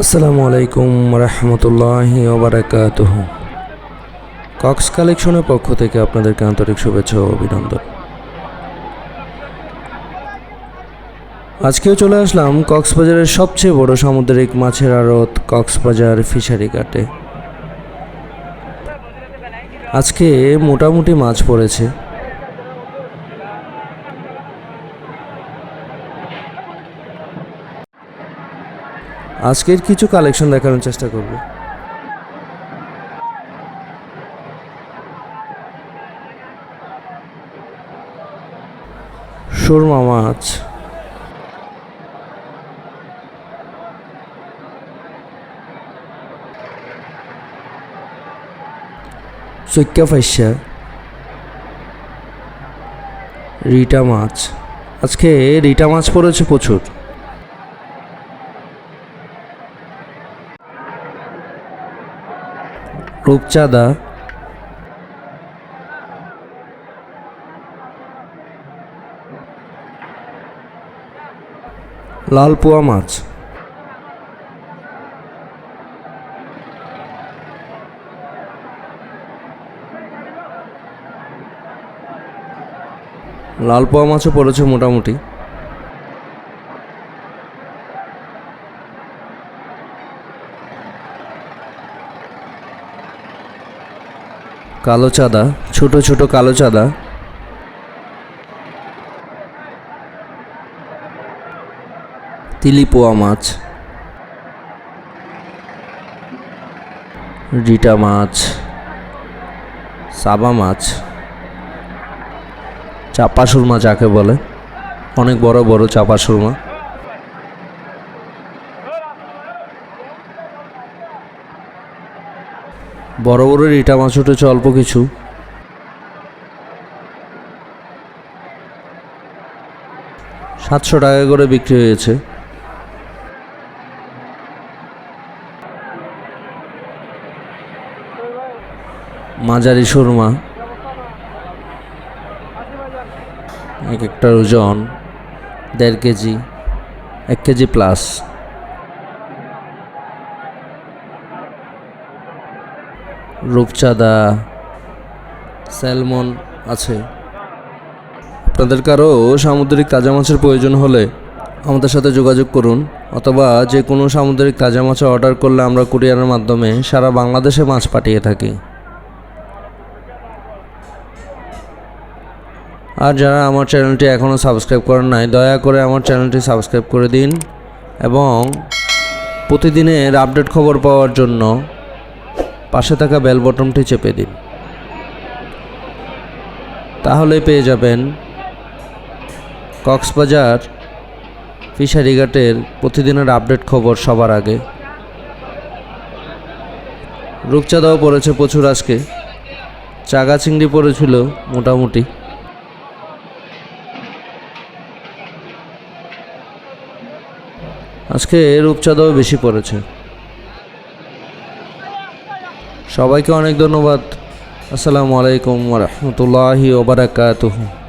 আসসালামু আলাইকুম রহমতুল্লাহি ওবরাকাতুহ কক্স কালেকশনের পক্ষ থেকে আপনাদেরকে আন্তরিক শুভেচ্ছা ও অভিনন্দন। আজকেও চলে আসলাম কক্সবাজারের সবচেয়ে বড় সামুদ্রিক মাছের আড়ত কক্সবাজার ফিশারি ঘাটে। আজকে মোটামুটি মাছ পড়েছে। আজকের কিছু কালেকশন দেখানোর চেষ্টা করব। সুরমা মাছ। চৈক্কা ফাইসা। রিটা মাছ। আজকে রিটা মাছ পড়েছে প্রচুর। রূপচাঁদা। লাল পোয়া মাছ। লাল পোয়া মাছও পড়েছে মোটামুটি। কালো চাঁদা, ছোট ছোট কালো চাঁদা। তিলিপোয়া মাছ। রিটা মাছ। সাবা মাছ। চাপা সুরমা যাকে বলে। অনেক বড় বড় চাপা সুরমা বড় বড় রিটা মাছ উঠেছে অল্প কিছু। সাতশো টাকা করে বিক্রি হয়েছে। মাঝারি সুরমা। এক একটার ওজন দেড় কেজি, এক কেজি প্লাস রূপচাঁদা, স্যালমন আছে। আপনাদের কারও সামুদ্রিক তাজা মাছের প্রয়োজন হলে আমাদের সাথে যোগাযোগ করুন, অথবা যে কোনো সামুদ্রিক তাজা মাছ অর্ডার করলে আমরা কুরিয়ারের মাধ্যমে সারা বাংলাদেশে মাছ পাঠিয়ে থাকি। আর যারা আমার চ্যানেলটি এখনও সাবস্ক্রাইব করেন নাই, দয়া করে আমার চ্যানেলটি সাবস্ক্রাইব করে দিন এবং প্রতিদিনের আপডেট খবর পাওয়ার জন্য পাশে থাকা বেল বটনটি চেপে দিন। তাহলে পেয়ে যাবেন কক্সবাজার ফিশারি ঘাটের প্রতিদিনের আপডেট খবর সবার আগে। রূপচাঁদাও পড়েছে প্রচুর আজকে। চাগা চিংড়ি পড়েছিল মোটামুটি। আজকে রূপচাঁদাও বেশি পড়েছে। সবাইকে অনেক ধন্যবাদ। আসসালামু আলাইকুম রহমতুল্লাহি ওবরাকাতুহু